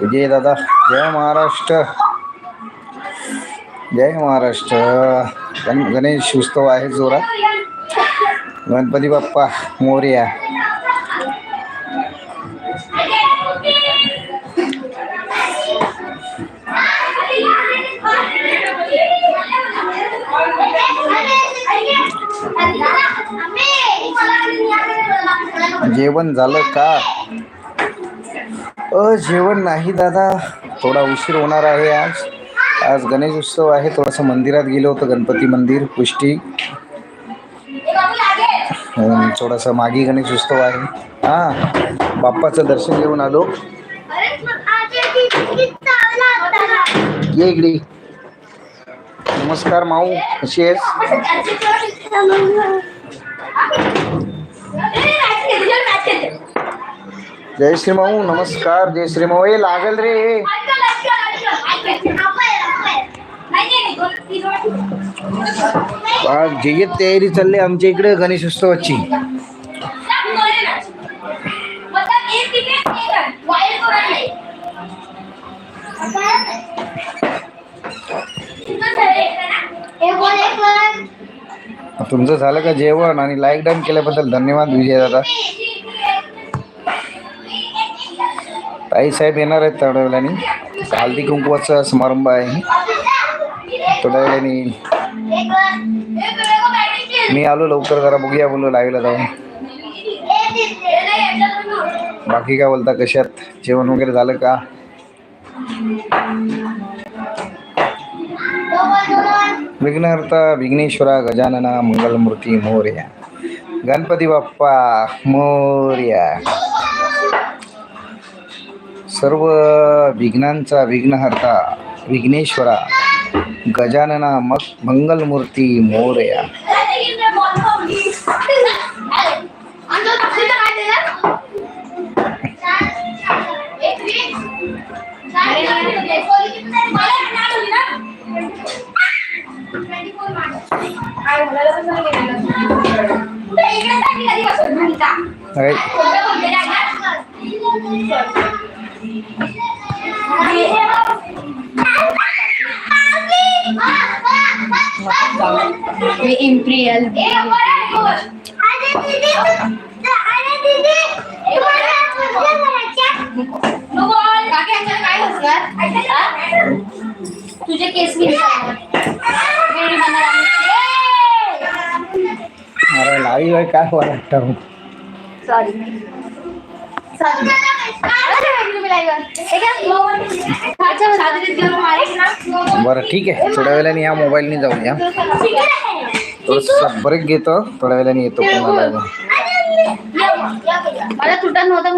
विजय दादा जय महाराष्ट्र जय महाराष्ट्र गण गणेश उत्सव आहे जोरात गणपती बाप्पा मोर्या जेवण झालं का? अ जेवण नाही दादा. थोडा उशीर होणार आहे आज. आज गणेश उत्सव आहे. थोडंसं मंदिरात गेलो होतं गणपती मंदिर पुष्टी. थोडासा मागी गणेश उत्सव आहे. हां बाप्पाचं दर्शन घेऊन आलो. ये इकडे. नमस्कार माऊ कशी आहेस? जय श्री माऊ नमस्कार जय श्री माऊ ए लागल रे. आज जय्यत तयारी चालली आमच्या इकडे गणेश उत्सवाची. तुमचं झालं का जेवण आणि लाईक डाऊन केल्याबद्दल धन्यवाद विजय दादा. ताई साहेब येणार आहेत थोड्या वेळाने हळदी कुंकवाचा समारंभ आहे. थोड्या वेळाने मी आलो लवकर जरा बघूया बोललो लाईव्हला जाऊन. बाकी काय बोलता कशात जेवण वगैरे झालं का? विघ्नहर्ता विघ्नेश्वरा गजानना मंगलमूर्ती मोर्या. गणपती बाप्पा मोर्या. सर्व विघ्नांचा विघ्नहर्ता विघ्नेश्वरा गजानना मग मंगलमूर्ती मोरया. अरे, मी इम्प्रियल. तुझे केस मी अरे आहे काय वाटतं सॉरी बरं, ठीक आहे. थोड्या वेळाने या मोबाईलने जाऊन या. थोडंसं ब्रेक घेतो. थोड्या वेळाने येतो पुन्हा. मला तुटा नव्हता